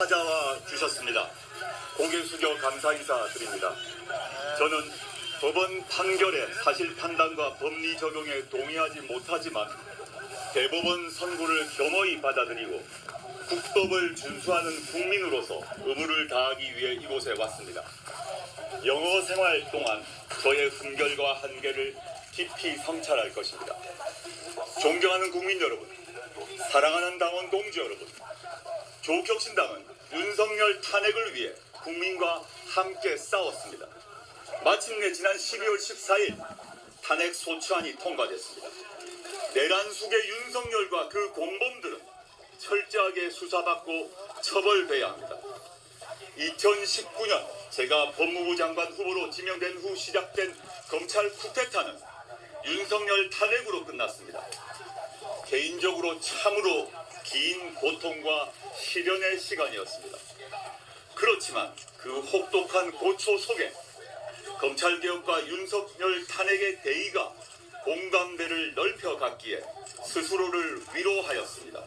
찾아와 주셨습니다. 고개 숙여 감사 인사 드립니다. 저는 법원 판결의 사실 판단과 법리 적용에 동의하지 못하지만 대법원 선고를 겸허히 받아들이고 국법을 준수하는 국민으로서 의무를 다하기 위해 이곳에 왔습니다. 영어 생활 동안 저의 훈결과 한계를 깊이 성찰할 것입니다. 존경하는 국민 여러분, 사랑하는 당원 동지 여러분, 조국혁신당은 윤석열 탄핵을 위해 국민과 함께 싸웠습니다. 마침내 지난 12월 14일 탄핵 소추안이 통과됐습니다. 내란 속의 윤석열과 그 공범들은 철저하게 수사받고 처벌돼야 합니다. 2019년 제가 법무부 장관 후보로 지명된 후 시작된 검찰 쿠데타는 윤석열 탄핵으로 끝났습니다. 개인적으로 참으로 긴 고통과 시련의 시간이었습니다. 그렇지만 그 혹독한 고초 속에 검찰개혁과 윤석열 탄핵의 대의가 공감대를 넓혀갔기에 스스로를 위로하였습니다.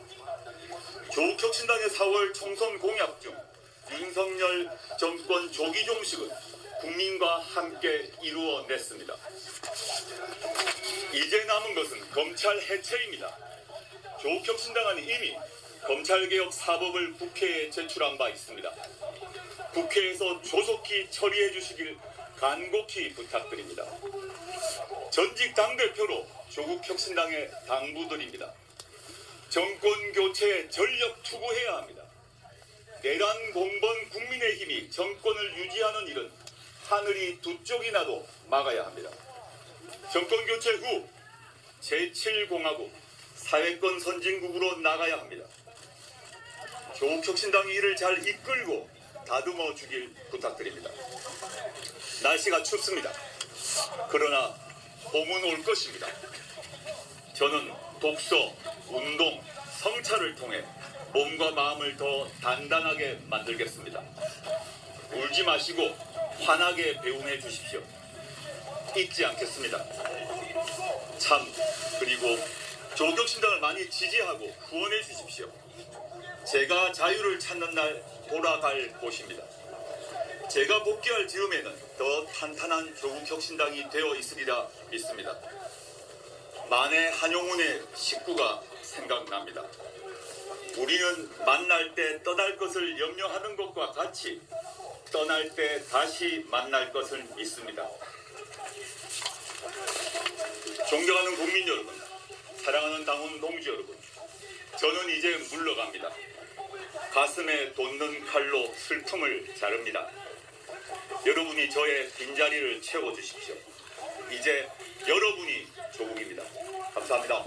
조국혁신당의 4월 총선 공약 중 윤석열 정권 조기 종식은 국민과 함께 이루어냈습니다. 이제 남은 것은 검찰 해체입니다. 조국혁신당은 이미 검찰개혁 사법을 국회에 제출한 바 있습니다. 국회에서 조속히 처리해 주시길 간곡히 부탁드립니다. 전직 당대표로 조국 혁신당의 당부드립니다. 정권 교체에 전력 투구해야 합니다. 내란 공범 국민의 힘이 정권을 유지하는 일은 하늘이 두 쪽이 나도 막아야 합니다. 정권 교체 후 제7공화국 사회권 선진국으로 나가야 합니다. 조국혁신당이 이를 잘 이끌고 다듬어 주길 부탁드립니다. 날씨가 춥습니다. 그러나 봄은 올 것입니다. 저는 독서, 운동, 성찰을 통해 몸과 마음을 더 단단하게 만들겠습니다. 울지 마시고 환하게 배웅해 주십시오. 잊지 않겠습니다. 참 그리고 조국혁신당을 많이 지지하고 후원해 주십시오. 제가 자유를 찾는 날 돌아갈 곳입니다. 제가 복귀할 즈음에는 더 탄탄한 조국 혁신당이 되어 있으리라 믿습니다. 만해 한용운의 식구가 생각납니다. 우리는 만날 때 떠날 것을 염려하는 것과 같이 떠날 때 다시 만날 것을 믿습니다. 존경하는 국민 여러분, 사랑하는 당원 동지 여러분, 저는 이제 물러갑니다. 가슴에 돋는 칼로 슬픔을 자릅니다. 여러분이 저의 빈자리를 채워주십시오. 이제 여러분이 조국입니다. 감사합니다.